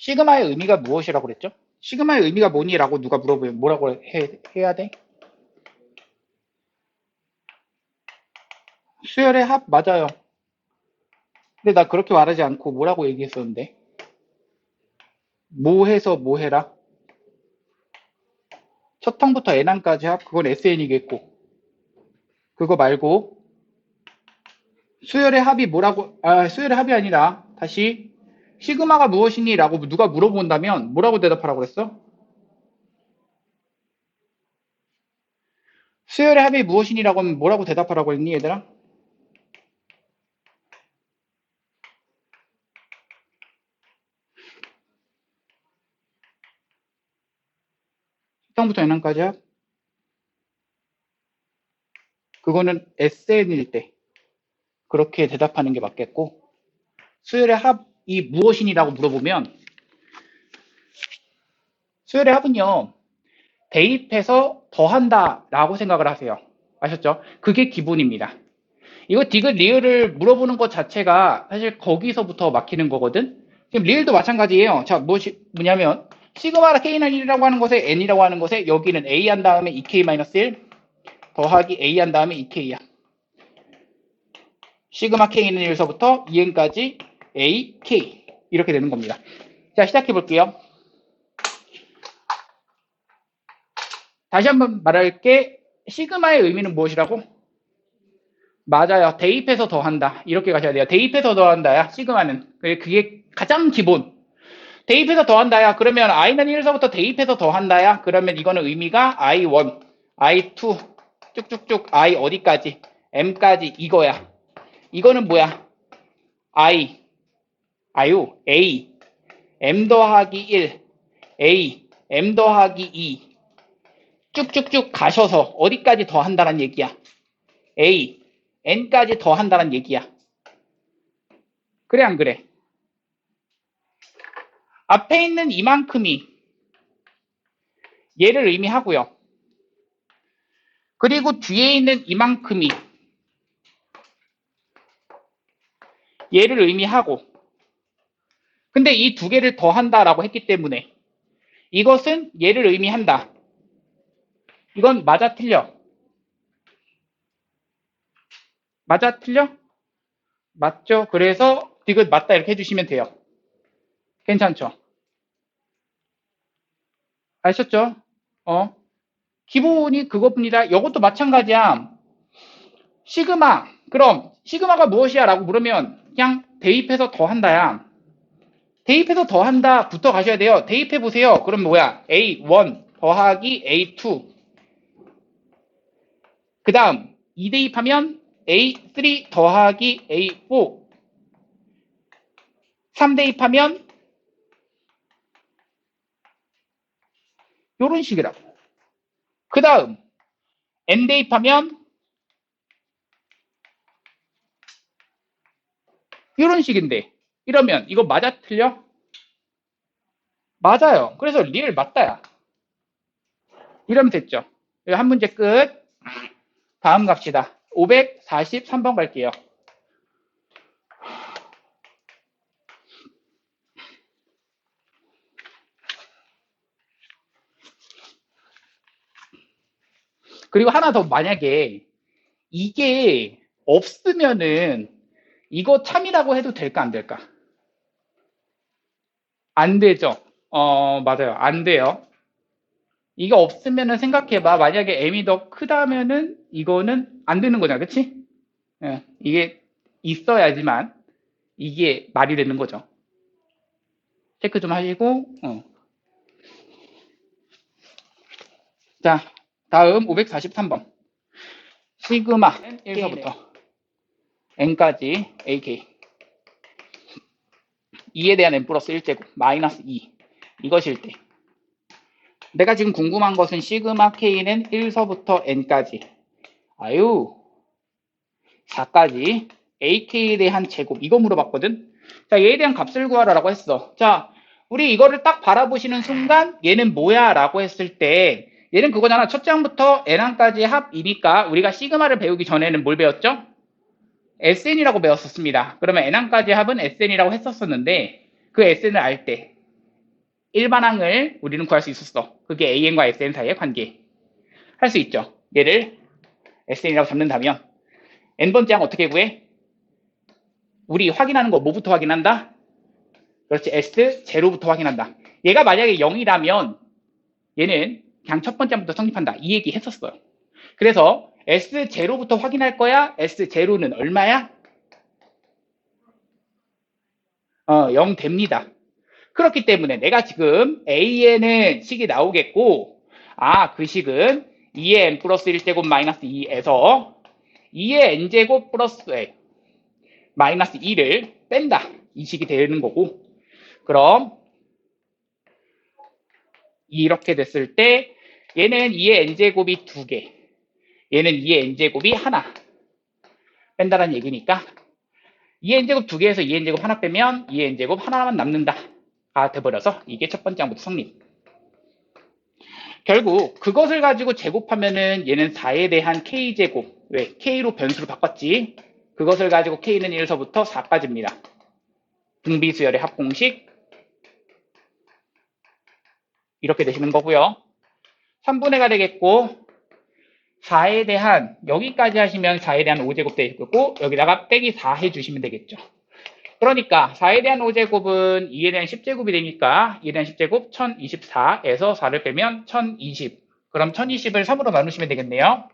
시그마의 의미가 무엇이라고 그랬죠? 시그마의 의미가 뭐니라고 누가 물어보면 뭐라고 해, 해야 돼? 수열의 합 맞아요. 근데 나 그렇게 말하지 않고 뭐라고 얘기했었는데 뭐 해서 뭐 해라? 첫 항부터 n항까지 합 그건 sn이겠고 그거 말고 수열의 합이 뭐라고 아 수열의 합이 아니라 다시 시그마가 무엇이니? 라고 누가 물어본다면 뭐라고 대답하라고 그랬어? 수열의 합이 무엇이니? 라고 하면 뭐라고 대답하라고 했니 얘들아? 식당부터 연항까지 합? 그거는 SN일 때 그렇게 대답하는 게 맞겠고 수열의 합 이 무엇이니라고 물어보면 수열의 합은요. 대입해서 더한다 라고 생각을 하세요. 아셨죠? 그게 기본입니다. 이거 디귿 리을을 물어보는 것 자체가 사실 거기서부터 막히는 거거든? 지금 리을도 마찬가지예요. 자 무엇이 뭐냐면 시그마 k는 1이라고 하는 것에 n이라고 하는 것에 여기는 a 한 다음에 2k-1 더하기 a 한 다음에 2k야. 시그마 k는 1서부터 2n까지 a, k 이렇게 되는 겁니다. 자 시작해 볼게요. 다시 한번 말할게 시그마의 의미는 무엇이라고? 맞아요. 대입해서 더한다. 이렇게 가셔야 돼요. 대입해서 더한다야. 시그마는. 그게 가장 기본. 대입해서 더한다야. 그러면 i는 1서부터 대입해서 더한다야. 그러면 이거는 의미가 i1, i2 쭉쭉쭉 i 어디까지? m까지 이거야. 이거는 뭐야? i, 아유, a, m 더하기 1, a, m 더하기 2 쭉쭉쭉 가셔서 어디까지 더 한다는 얘기야? a, n까지 더 한다는 얘기야. 그래 안 그래? 앞에 있는 이만큼이 얘를 의미하고요. 그리고 뒤에 있는 이만큼이 얘를 의미하고 근데 이 두 개를 더한다라고 했기 때문에 이것은 얘를 의미한다. 이건 맞아 틀려? 맞아 틀려? 맞죠? 그래서 디귿 맞다 이렇게 해주시면 돼요. 괜찮죠? 아셨죠? 어? 기본이 그것뿐이다. 이것도 마찬가지야. 시그마. 그럼 시그마가 무엇이야? 라고 물으면 그냥 대입해서 더한다야. 대입해서 더한다 부터 가셔야 돼요. 대입해 보세요. 그럼 뭐야? A1 더하기 A2 그 다음 2 대입하면 A3 더하기 A4 3 대입하면 요런 식이라고. 그 다음 N 대입하면 이런 식인데 이러면 이거 맞아 틀려? 맞아요. 그래서 리을 맞다야. 이러면 됐죠. 한 문제 끝. 다음 갑시다. 543번 갈게요. 그리고 하나 더 만약에 이게 없으면은 이거 참이라고 해도 될까 안 될까? 안 되죠. 어 맞아요. 안 돼요. 이거 없으면은 생각해봐. 만약에 m이 더 크다면은 이거는 안 되는 거잖아. 그치? 예, 이게 있어야지만 이게 말이 되는 거죠. 체크 좀 하시고 어. 자 다음 543번 시그마 1서부터 n까지 ak 2에 대한 n 플러스 1제곱 마이너스 2 이것일 때. 내가 지금 궁금한 것은 시그마 k는 1서부터 n까지. 아유. 4까지. ak에 대한 제곱. 이거 물어봤거든? 자 얘에 대한 값을 구하라고 했어. 자 우리 이거를 딱 바라보시는 순간 얘는 뭐야? 라고 했을 때 얘는 그거잖아. 첫 장부터 n항까지 합이니까 우리가 시그마를 배우기 전에는 뭘 배웠죠? SN이라고 배웠었습니다. 그러면 N항까지 합은 SN이라고 했었었는데 그 SN을 알 때 일반항을 우리는 구할 수 있었어. 그게 AN과 SN 사이의 관계. 할 수 있죠. 얘를 SN이라고 잡는다면 n번째 항 어떻게 구해? 우리 확인하는 거 뭐부터 확인한다? 그렇지. S 제로부터 확인한다. 얘가 만약에 0이라면 얘는 그냥 첫 번째 항부터 성립한다. 이 얘기 했었어요. 그래서 S 제로부터 확인할 거야. S 제로는 얼마야? 어, 0 됩니다. 그렇기 때문에 내가 지금 A에는 식이 나오겠고, 아, 그 식은 2의 n 플러스 1제곱 마이너스 2에서 2의 n제곱 플러스 A, 마이너스 2를 뺀다. 이 식이 되는 거고, 그럼 이렇게 됐을 때 얘는 2의 n제곱이 2개, 얘는 2의 n제곱이 하나 뺀다는 얘기니까 2의 n제곱 2개에서 2의 n제곱 하나 빼면 2의 n제곱 하나만 남는다. 가 돼버려서 이게 첫 번째 항부터 성립. 결국 그것을 가지고 제곱하면은 얘는 4에 대한 k제곱. 왜? k로 변수로 바꿨지. 그것을 가지고 k는 1서부터 4까지입니다. 등비수열의 합공식. 이렇게 되시는 거고요. 3분의 가 되겠고 4에 대한 여기까지 하시면 4에 대한 5제곱 되겠고 여기다가 빼기 4 해주시면 되겠죠. 그러니까 4에 대한 5제곱은 2에 대한 10제곱이 되니까 2에 대한 10제곱 1024에서 4를 빼면 1020 그럼 1020을 3으로 나누시면 되겠네요.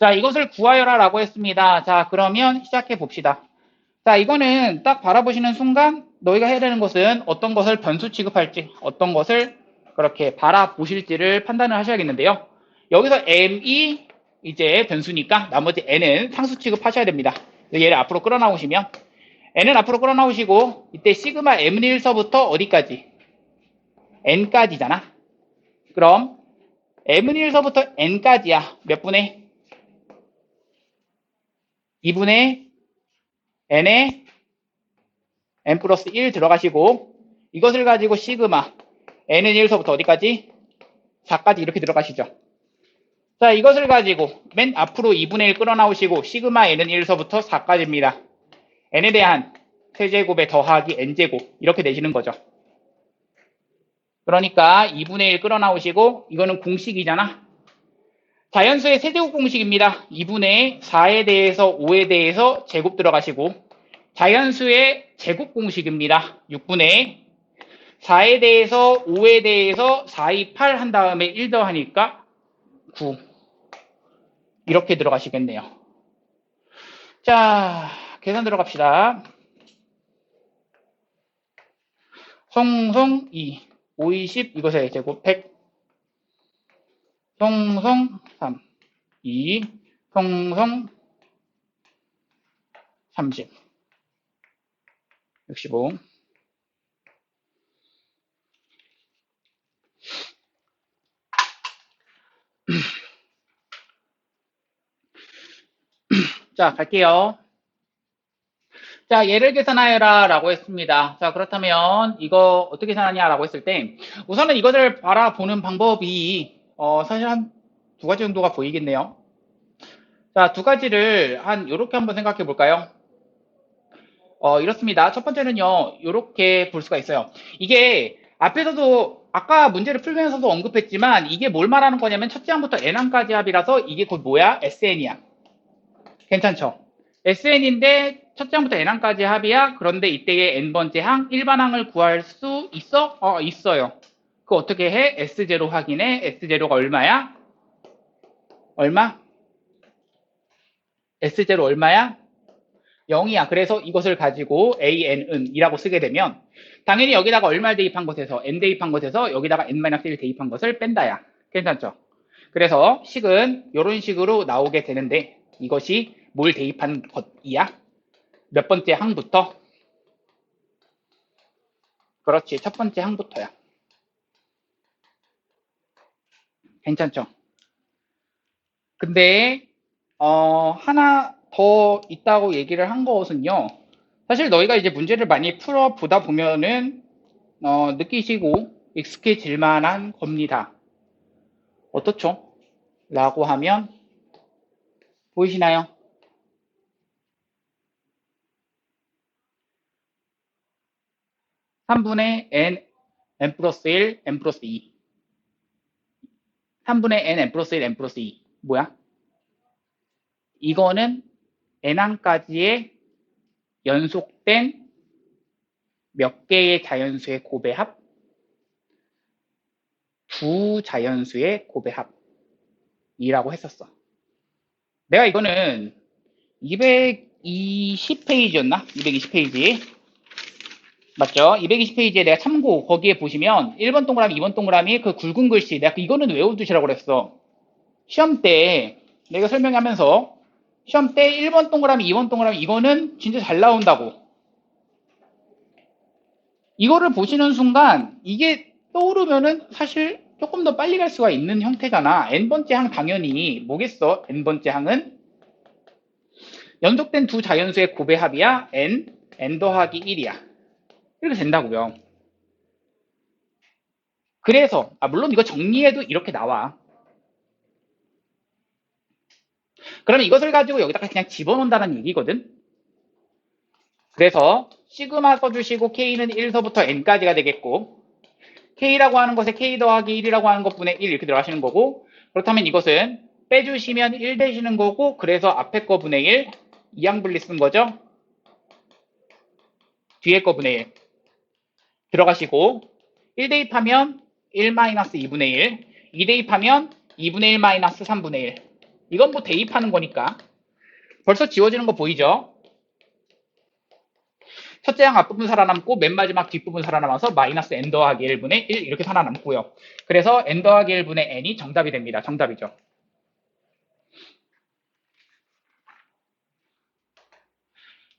자, 이것을 구하여라 라고 했습니다. 자, 그러면 시작해 봅시다. 자, 이거는 딱 바라보시는 순간 너희가 해야 되는 것은 어떤 것을 변수 취급할지, 어떤 것을 그렇게 바라보실지를 판단을 하셔야겠는데요. 여기서 m이 이제 변수니까 나머지 n은 상수 취급하셔야 됩니다. 얘를 앞으로 끌어나오시면 n은 앞으로 끌어나오시고 이때 시그마 m은 1서부터 어디까지? n까지잖아. 그럼 m은 1서부터 n까지야. 몇 분의? 2분의 n에 n 플러스 1 들어가시고 이것을 가지고 시그마 n은 1서부터 어디까지? 4까지 이렇게 들어가시죠. 자 이것을 가지고 맨 앞으로 2분의 1 끌어나오시고 시그마 n은 1서부터 4까지입니다. n에 대한 세제곱에 더하기 n제곱 이렇게 되시는 거죠. 그러니까 2분의 1 끌어나오시고 이거는 공식이잖아. 자연수의 세제곱 공식입니다. 2분의 4에 대해서 5에 대해서 제곱 들어가시고 자연수의 제곱 공식입니다. 6분의 4에 대해서 5에 대해서 4, 2, 8 한 다음에 1 더하니까 9 이렇게 들어가시겠네요. 자 계산 들어갑시다. 송송 2, 5, 20 이것의 제곱 100 송송 3, 2, 송송 30, 65. 자, 갈게요. 자, 얘를 계산하여라 라고 했습니다. 자, 그렇다면 이거 어떻게 계산하냐 라고 했을 때 우선은 이것을 바라보는 방법이 어, 사실 한 두 가지 정도가 보이겠네요. 자, 두 가지를 한 요렇게 한번 생각해 볼까요? 어, 이렇습니다. 첫 번째는요, 요렇게 볼 수가 있어요. 이게 앞에서도 아까 문제를 풀면서도 언급했지만 이게 뭘 말하는 거냐면 첫째 항부터 n항까지 합이라서 이게 곧 뭐야? SN이야. 괜찮죠? SN인데 첫째 항부터 n항까지 합이야. 그런데 이때의 n번째 항, 일반 항을 구할 수 있어? 어, 있어요. 그 어떻게 해? S0 확인해. S0가 얼마야? 얼마? S0 얼마야? 0이야. 그래서 이것을 가지고 AN은 이라고 쓰게 되면 당연히 여기다가 얼마를 대입한 것에서 n 대입한 것에서 여기다가 n-1 대입한 것을 뺀다야. 괜찮죠? 그래서 식은 이런 식으로 나오게 되는데 이것이 뭘 대입한 것이야? 몇 번째 항부터? 그렇지. 첫 번째 항부터야. 괜찮죠? 근데 어, 하나 더 있다고 얘기를 한 것은요. 사실 너희가 이제 문제를 많이 풀어 보다 보면은 어, 느끼시고 익숙해질 만한 겁니다. 어떻죠? 라고 하면 보이시나요? 삼분의 n, n 플러스 1, n 플러스 2. 3분의 n, n 플러스 1, n 플러스 2. 뭐야? 이거는 n항까지의 연속된 몇 개의 자연수의 곱의 합? 두 자연수의 곱의 합이라고 했었어. 내가 이거는 220페이지였나? 220페이지. 맞죠? 220페이지에 내가 참고 거기에 보시면 1번 동그라미, 2번 동그라미 그 굵은 글씨 내가 이거는 외워두시라고 그랬어. 시험 때 내가 설명하면서 시험 때 1번 동그라미, 2번 동그라미 이거는 진짜 잘 나온다고. 이거를 보시는 순간 이게 떠오르면은 사실 조금 더 빨리 갈 수가 있는 형태잖아. n번째 항 당연히 뭐겠어? n번째 항은 연속된 두 자연수의 곱의 합이야. n, n 더하기 1이야. 이렇게 된다고요. 그래서 아 물론 이거 정리해도 이렇게 나와. 그러면 이것을 가지고 여기다가 그냥 집어넣는다는 얘기거든. 그래서 시그마 써주시고 k는 1서부터 n까지가 되겠고 k라고 하는 것에 k 더하기 1이라고 하는 것분의 1 이렇게 들어가시는 거고 그렇다면 이것은 빼주시면 1 되시는 거고 그래서 앞에 거 분의 1 이항분리 쓴 거죠. 뒤에 거 분의 1 들어가시고 1 대입하면 1-2분의 1 2 대입하면 2분의 1-3분의 1 이건 뭐 대입하는 거니까 벌써 지워지는 거 보이죠? 첫째 항 앞부분 살아남고 맨 마지막 뒷부분 살아남아서 마이너스 n 더하기 1분의 1 이렇게 살아남고요. 그래서 n 더하기 1분의 n이 정답이 됩니다. 정답이죠.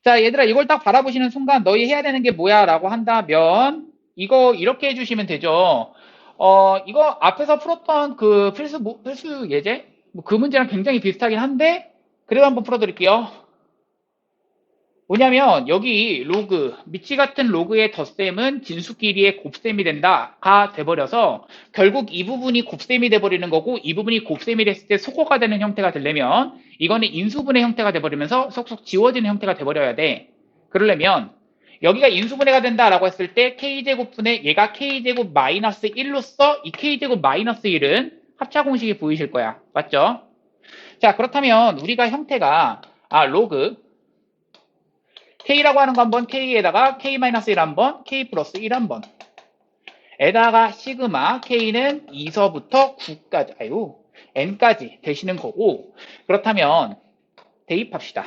자 얘들아 이걸 딱 바라보시는 순간 너희 해야 되는 게 뭐야 라고 한다면 이거 이렇게 해주시면 되죠. 어 이거 앞에서 풀었던 그 필수, 모- 필수 예제 뭐 그 문제랑 굉장히 비슷하긴 한데 그래도 한번 풀어드릴게요. 뭐냐면 여기 로그 미치 같은 로그의 덧셈은 진수끼리의 곱셈이 된다가 돼버려서 결국 이 부분이 곱셈이 돼버리는 거고 이 부분이 곱셈이 됐을 때 소거가 되는 형태가 되려면 이거는 인수분해 형태가 돼버리면서 속속 지워지는 형태가 돼버려야 돼. 그러려면 여기가 인수분해가 된다라고 했을 때 k제곱분의 얘가 k제곱 마이너스 1로서 이 k제곱 마이너스 1은 합차 공식이 보이실 거야. 맞죠? 자 그렇다면 우리가 형태가 아 로그 k라고 하는 거 한 번 k에다가 k-1 한번 k 플러스 1 한번. 에다가 시그마 k는 2서부터 9까지 아유 n까지 되시는 거고 그렇다면 대입합시다.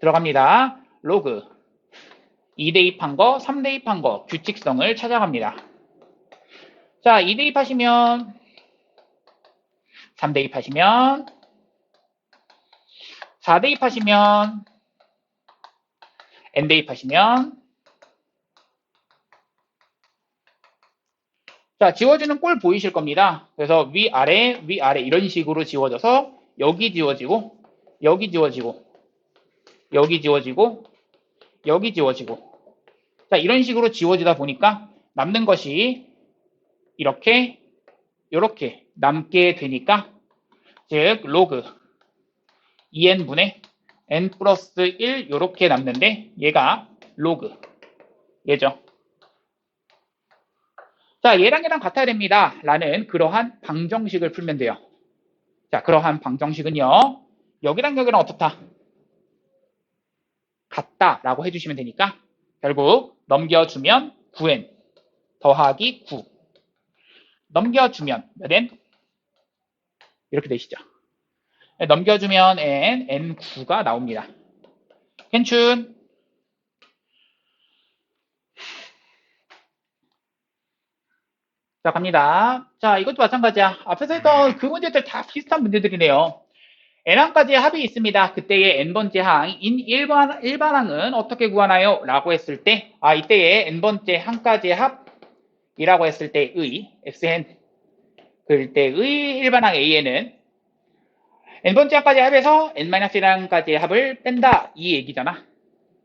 들어갑니다. 로그. 2 대입한 거 3 대입한 거 규칙성을 찾아갑니다. 자 2 대입하시면 3 대입하시면 4 대입하시면 n 대입하시면 자 지워지는 꼴 보이실 겁니다. 그래서 위아래 위아래 이런 식으로 지워져서 여기 지워지고 여기 지워지고 여기 지워지고 여기 지워지고 자 이런 식으로 지워지다 보니까 남는 것이 이렇게 이렇게 남게 되니까 즉 로그 2n분의 n 플러스 1 이렇게 남는데 얘가 로그 얘죠. 자 얘랑 얘랑 같아야 됩니다. 라는 그러한 방정식을 풀면 돼요. 자 그러한 방정식은요. 여기랑 여기랑 어떻다? 같다 라고 해주시면 되니까 결국 넘겨주면 9n 더하기 9 넘겨주면 몇 n? 이렇게 되시죠. 넘겨주면 n, n9가 나옵니다. 괜춘. 자, 갑니다. 자, 이것도 마찬가지야. 앞에서 했던 그 문제들 다 비슷한 문제들이네요. n항까지의 합이 있습니다. 그때의 n번째 항인 일반, 일반 항은 어떻게 구하나요? 라고 했을 때, 아, 이때의 n번째 항까지의 합이라고 했을 때의 xn, 그럴 때의 일반 항 a는 n번째 항까지 합해서 n-1항까지의 합을 뺀다 이 얘기잖아.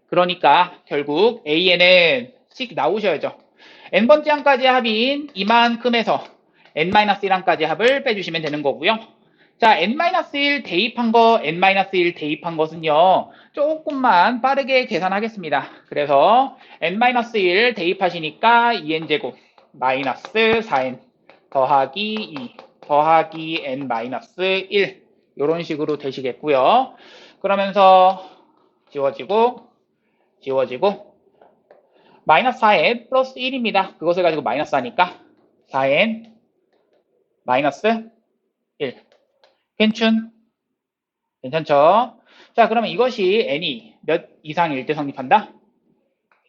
그러니까 결국 an은 씩 나오셔야죠. n번째 항까지 합인 이만큼에서 n-1항까지 합을 빼주시면 되는 거고요. 자, n-1 대입한 거, n-1 대입한 것은요, 조금만 빠르게 계산하겠습니다. 그래서 n-1 대입하시니까 2n제곱 마이너스 4n 더하기 2 더하기 n-1 이런 식으로 되시겠고요. 그러면서 지워지고 지워지고 마이너스 4n 플러스 1입니다. 그것을 가지고 마이너스 하니까 4n 마이너스 1 괜춘? 괜찮죠? 자 그러면 이것이 n이 몇 이상일 때 성립한다?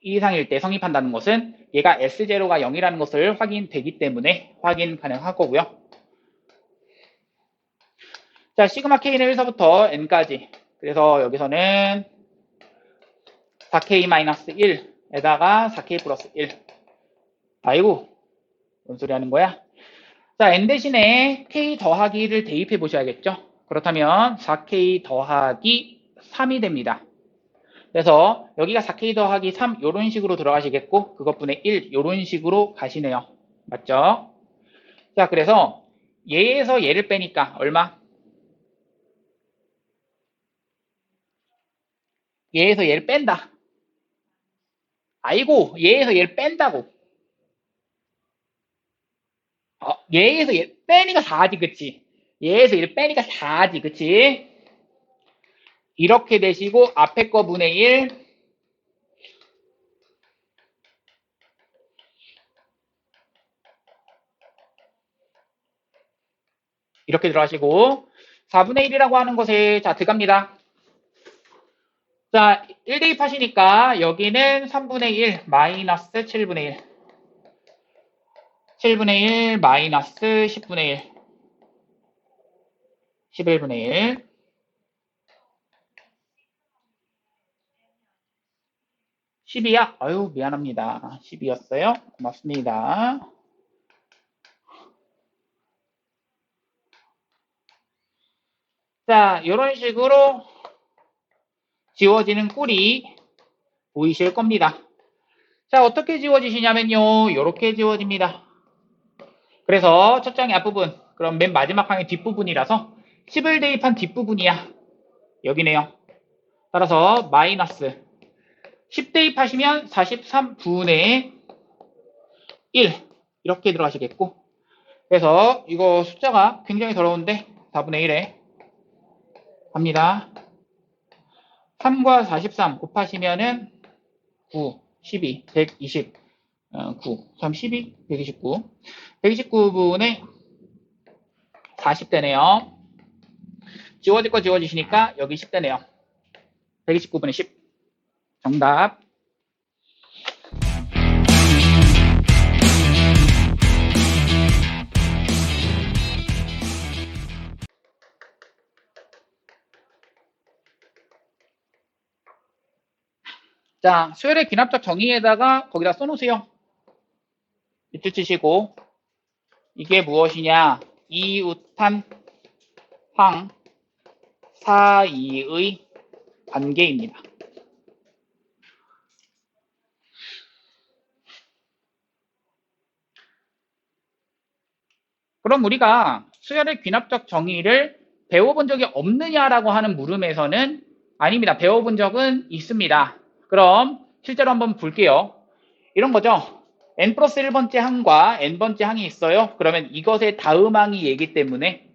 2 이상일 때 성립한다는 것은 얘가 S0가 0이라는 것을 확인되기 때문에 확인 가능할 거고요. 자, 시그마 K는 1서부터 N까지. 그래서 여기서는 4K-1에다가 4K 플러스 1. 아이고, 뭔 소리 하는 거야? 자, N 대신에 K 더하기를 대입해 보셔야겠죠? 그렇다면 4K 더하기 3이 됩니다. 그래서 여기가 4K 더하기 3 이런 식으로 들어가시겠고 그것분의 1 이런 식으로 가시네요. 맞죠? 자, 그래서 얘에서 얘를 빼니까 얼마? 얘에서 얘를 뺀다. 아이고, 얘에서 얘를 뺀다고. 어, 얘에서 얘 빼니까 4지, 그치? 얘에서 얘를 빼니까 4지, 그치? 이렇게 되시고, 앞에 거 분의 1. 이렇게 들어가시고, 4분의 1이라고 하는 것에, 자, 들어갑니다. 자, 1 대입 하시니까 여기는 3분의 1 마이너스 7분의 1 7분의 1 마이너스 10분의 1 11분의 1 10이야? 아유 미안합니다. 10이었어요. 고맙습니다. 자, 이런 식으로 지워지는 꼴이 보이실 겁니다. 자, 어떻게 지워지시냐면요. 이렇게 지워집니다. 그래서 첫 장의 앞부분, 그럼 맨 마지막 항의 뒷부분이라서 10을 대입한 뒷부분이야. 여기네요. 따라서 마이너스 10 대입하시면 43분의 1 이렇게 들어가시겠고 그래서 이거 숫자가 굉장히 더러운데 4분의 1에 갑니다. 3과 43 곱하시면은 9, 12, 120, 어, 9, 3, 12, 129. 129분의 40대네요. 지워질 거 지워지시니까 여기 10대네요. 129분의 10. 정답. 자, 수열의 귀납적 정의에다가 거기다 써놓으세요. 밑줄 치시고 이게 무엇이냐? 이웃한 황 사이의 관계입니다. 그럼 우리가 수열의 귀납적 정의를 배워본 적이 없느냐라고 하는 물음에서는 아닙니다. 배워본 적은 있습니다. 그럼 실제로 한번 볼게요. 이런 거죠. n 플러스 1번째 항과 n번째 항이 있어요. 그러면 이것의 다음 항이 얘기 때문에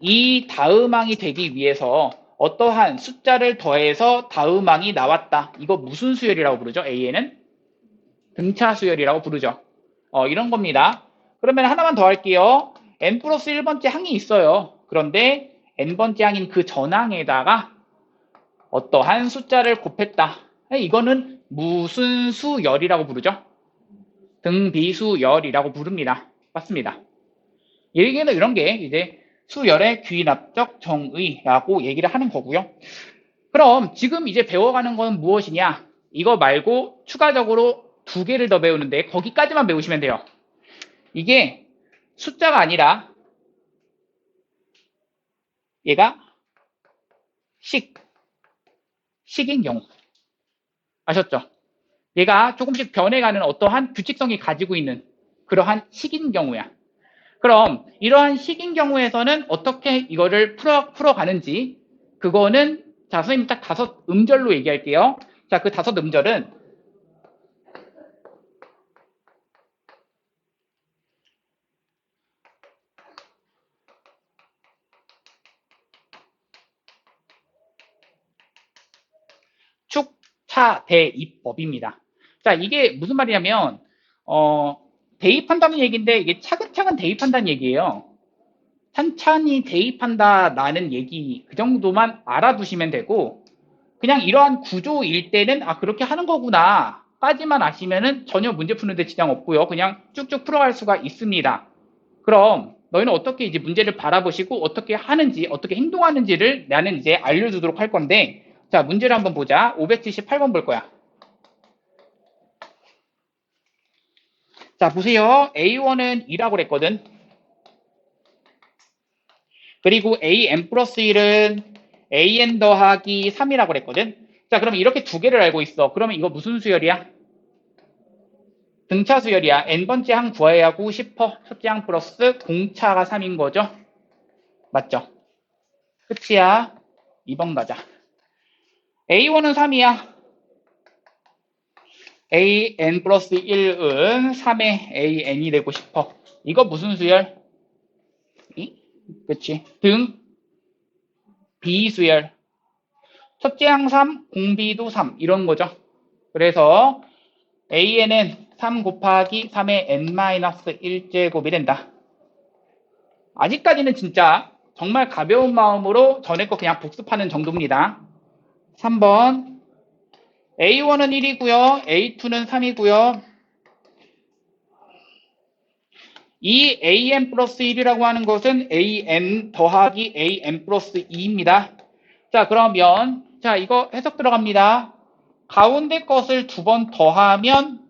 이 다음 항이 되기 위해서 어떠한 숫자를 더해서 다음 항이 나왔다. 이거 무슨 수열이라고 부르죠? A에는 등차 수열이라고 부르죠. 어, 이런 겁니다. 그러면 하나만 더 할게요. n 플러스 1번째 항이 있어요. 그런데 n번째 항인 그 전항에다가 어떠한 숫자를 곱했다. 이거는 무슨 수열이라고 부르죠? 등비수열이라고 부릅니다. 맞습니다. 얘기는 이런 게 이제 수열의 귀납적 정의라고 얘기를 하는 거고요. 그럼 지금 이제 배워가는 건 무엇이냐? 이거 말고 추가적으로 두 개를 더 배우는데 거기까지만 배우시면 돼요. 이게 숫자가 아니라 얘가 식, 식인 경우. 아셨죠? 얘가 조금씩 변해가는 어떠한 규칙성이 가지고 있는 그러한 식인 경우야. 그럼 이러한 식인 경우에서는 어떻게 이거를 풀어, 풀어가는지 그거는 자 선생님 딱 다섯 음절로 얘기할게요. 자 그 다섯 음절은 축 차 대입법입니다. 자 이게 무슨 말이냐면 어, 대입한다는 얘기인데 이게 차근차근 대입한다는 얘기예요. 천천히 대입한다라는 얘기 그 정도만 알아두시면 되고 그냥 이러한 구조일 때는 아 그렇게 하는 거구나 까지만 아시면은 전혀 문제 푸는데 지장 없고요. 그냥 쭉쭉 풀어갈 수가 있습니다. 그럼 너희는 어떻게 이제 문제를 바라보시고 어떻게 하는지 어떻게 행동하는지를 나는 이제 알려주도록 할 건데 자 문제를 한번 보자. 578번 볼 거야. 자 보세요. A1은 2라고 그랬거든. 그리고 an 플러스 1은 an 더하기 3이라고 그랬거든. 자, 그러면 이렇게 두 개를 알고 있어. 그러면 이거 무슨 수열이야? 등차 수열이야. n번째 항 구해야 하고 싶어. 첫째 항 플러스 공차가 3인 거죠. 맞죠? 끝이야. 2번 가자. A1은 3이야. an 플러스 1은 3의 an이 되고 싶어. 이거 무슨 수열? 이? 그치? 등, 비수열. 첫째 항 3, 공비도 3. 이런 거죠. 그래서 AN은 3 곱하기 3의 n-1제곱이 된다. 아직까지는 진짜 정말 가벼운 마음으로 전에 거 그냥 복습하는 정도입니다. 3번 A1은 1이고요. A2는 3이고요. 이 an 플러스 1이라고 하는 것은 an 더하기 an 플러스 2입니다. 자 그러면 자 이거 해석 들어갑니다. 가운데 것을 두 번 더하면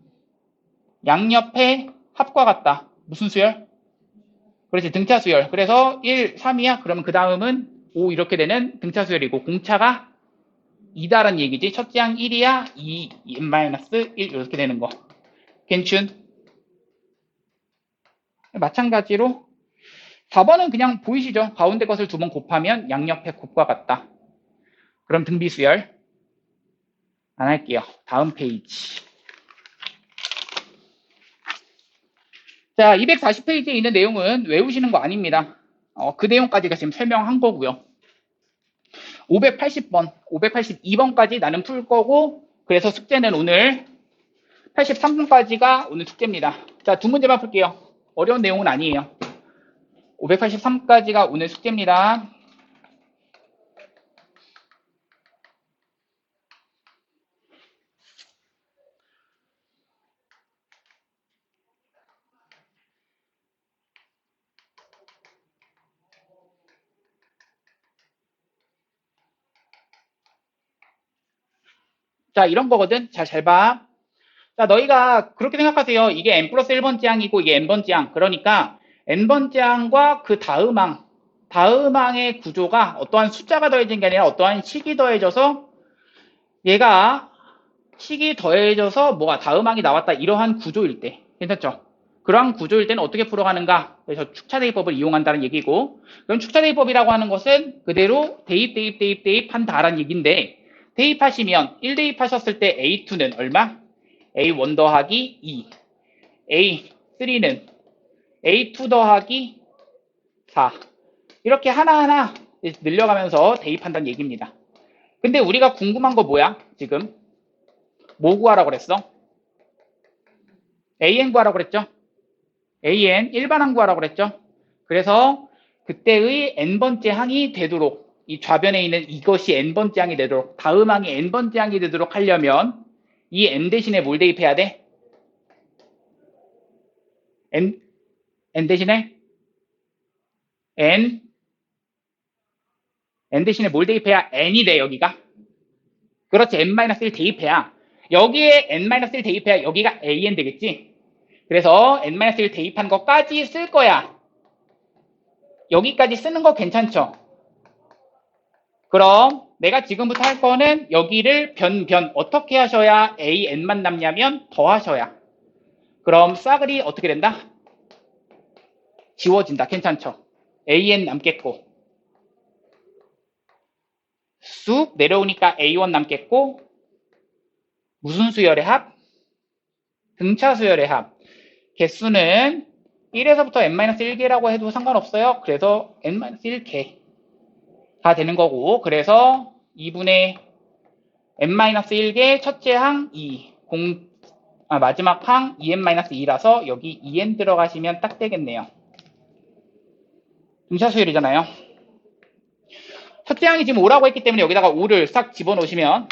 양옆의 합과 같다. 무슨 수열? 그렇지 등차 수열. 그래서 1, 3이야. 그러면 그 다음은 5 이렇게 되는 등차 수열이고 공차가 2다라는 얘기지. 첫째 항 1이야. 2, n-1 이렇게 되는 거. 괜춘? 마찬가지로 4번은 그냥 보이시죠? 가운데 것을 두 번 곱하면 양옆의 곱과 같다. 그럼 등비수열 안 할게요. 다음 페이지. 자, 240페이지에 있는 내용은 외우시는 거 아닙니다. 어, 그 내용까지가 지금 설명한 거고요. 580번, 582번까지 나는 풀 거고 그래서 숙제는 오늘 83번까지가 오늘 숙제입니다. 자, 두 문제만 풀게요. 어려운 내용은 아니에요. 583까지가 오늘 숙제입니다. 자, 이런 거거든. 자, 잘 봐. 자, 너희가 그렇게 생각하세요. 이게 n 플러스 1번째 항이고 이게 n번째 항. 그러니까 n번째 항과 그 다음 항, 다음 항의 구조가 어떠한 숫자가 더해진 게 아니라 어떠한 식이 더해져서 얘가 식이 더해져서 뭐가 다음 항이 나왔다. 이러한 구조일 때. 괜찮죠? 그러한 구조일 때는 어떻게 풀어가는가? 그래서 축차 대입법을 이용한다는 얘기고 그럼 축차 대입법이라고 하는 것은 그대로 대입, 대입, 대입, 대입 한다라는 얘기인데 대입하시면 1 대입하셨을 때 A2는 얼마? A1 더하기 2 A3는 A2 더하기 4 이렇게 하나하나 늘려가면서 대입한다는 얘기입니다. 근데 우리가 궁금한 거 뭐야? 지금 뭐 구하라고 그랬어? AN 구하라고 그랬죠? AN 일반항 구하라고 그랬죠? 그래서 그때의 n번째 항이 되도록 이 좌변에 있는 이것이 n번째 항이 되도록 다음 항이 n번째 항이 되도록 하려면 이 n 대신에 뭘 대입해야 돼? n, n 대신에? n n 대신에 뭘 대입해야 n이 돼 여기가? 그렇지 n-1 대입해야. 여기에 n-1 대입해야 여기가 an 되겠지? 그래서 n-1 대입한 것까지 쓸 거야. 여기까지 쓰는 거 괜찮죠 그럼 내가 지금부터 할 거는 여기를 변, 변 어떻게 하셔야 AN만 남냐면 더하셔야. 그럼 싸그리 어떻게 된다? 지워진다. 괜찮죠? AN 남겠고. 쑥 내려오니까 A1 남겠고. 무슨 수열의 합? 등차 수열의 합. 개수는 1에서부터 n-1개라고 해도 상관없어요. 그래서 n-1개 가 되는 거고 그래서 2분의 n-1개 첫째 항 2, 공, 아, 마지막 항 2n-2라서 여기 2n 들어가시면 딱 되겠네요. 등차 수열이잖아요. 첫째 항이 지금 5라고 했기 때문에 여기다가 5를 싹 집어넣으시면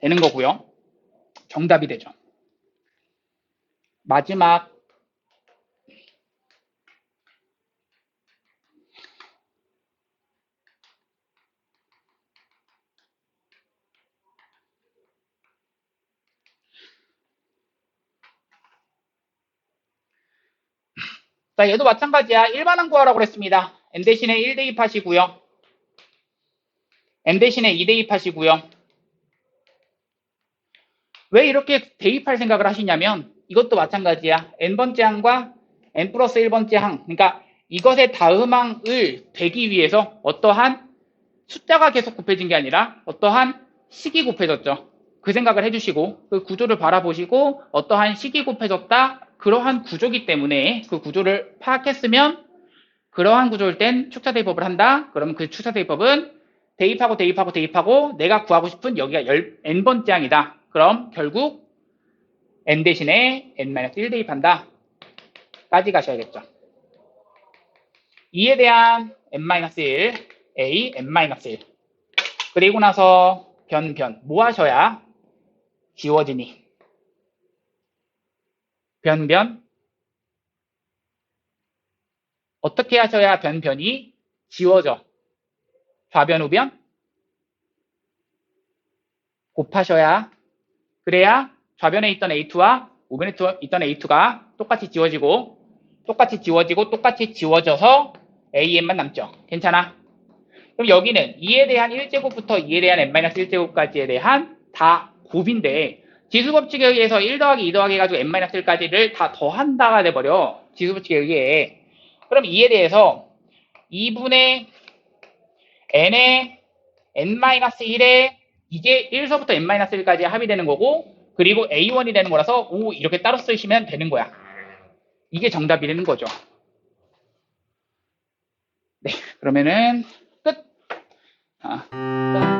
되는 거고요. 정답이 되죠. 마지막 자, 얘도 마찬가지야. 일반항 구하라고 그랬습니다. n 대신에 1 대입 하시고요. n 대신에 2 대입 하시고요. 왜 이렇게 대입할 생각을 하시냐면 이것도 마찬가지야. n번째 항과 n 플러스 1번째 항. 그러니까 이것의 다음 항을 되기 위해서 어떠한 숫자가 계속 곱해진 게 아니라 어떠한 식이 곱해졌죠. 그 생각을 해주시고 그 구조를 바라보시고 어떠한 식이 곱해졌다 그러한 구조기 때문에 그 구조를 파악했으면 그러한 구조일 땐 축사 대입법을 한다. 그러면 그 축사 대입법은 대입하고 대입하고 대입하고 내가 구하고 싶은 여기가 열, n번째 항이다. 그럼 결국 n 대신에 n-1 대입한다. 까지 가셔야겠죠. 2에 대한 n-1, a, n-1. 그리고 나서 변, 변. 뭐 하셔야 지워지니? 변, 변. 어떻게 하셔야 변, 변이 지워져? 좌변, 우변? 곱하셔야. 그래야 좌변에 있던 A2와 우변에 있던 A2가 똑같이 지워지고, 똑같이 지워지고, 똑같이 지워져서 AN만 남죠. 괜찮아? 그럼 여기는 2에 대한 1제곱부터 2에 대한 n-1제곱까지에 대한 다 곱인데 지수 법칙에 의해서 1 더하기 2 더하기 해가지고 n-1까지를 다 더한다가 돼버려. 지수 법칙에 의해. 그럼 2에 대해서 2분의 n의 n-1에 이게 1서부터 n-1까지 합이 되는 거고 그리고 a1이 되는 거라서 O 이렇게 따로 쓰시면 되는 거야. 이게 정답이 되는 거죠. 네, 그러면은 끝. 아, 끝.